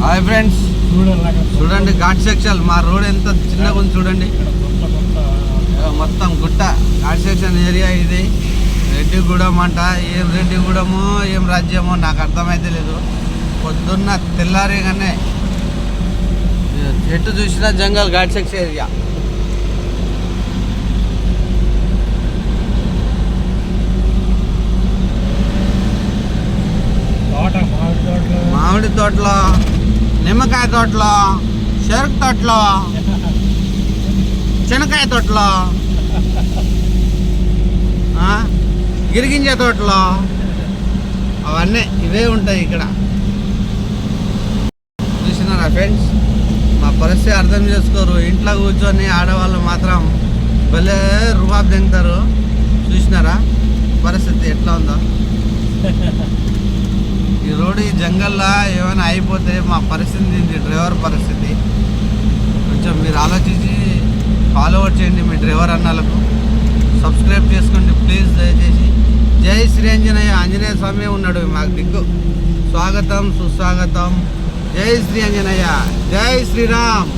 Hi friends చూడండి ghat section మా road ఎంత చిన్నగా ఉంది చూడండి. మొత్తం గుట్ట. ఘాట్ సెక్షన్ ఏరియా ఇది. రెడ్డిగూడెం అంట. ఏం రెడ్డిగూడెమో ఏం రాజ్యమో నాకు అర్థమైతే లేదు. పొద్దున్న తెల్లారేగానే ఎటు చూసినా జంగల్ ఘాట్ సెక్షన్ ఏరియా మామిడి తోటలో తోటలో చెరుకు తోటలో శనకాయ తోటలో ఆ, గిరిగింజ తోటలో అవన్నీ ఇవే ఉంటాయి ఇక్కడ. చూసినారా ఫ్రెండ్స్? మా పరిస్థితి అర్థం చేసుకోరు. ఇంట్లో కూర్చొని ఆడవాళ్ళు మాత్రం భలే రుబాబ్ తింటారు చూసినారా? పరిస్థితి ఎట్లా ఉందో? జంగల్లో ఏమైనా అయిపోతే మా పరిస్థితి ఏంటి? డ్రైవర్ పరిస్థితి. కొంచెం మీరు ఆలోచించి ఫాలో చేయండి మీ డ్రైవర్ అన్నలకు. సబ్స్క్రైబ్ చేసుకోండి ప్లీజ్ దయచేసి. జై శ్రీ ఆంజనేయ ఆంజనేయ స్వామి ఉన్నాడు మాకు దిక్కు. స్వాగతం సుస్వాగతం. జై శ్రీ ఆంజనేయ జై శ్రీరామ్.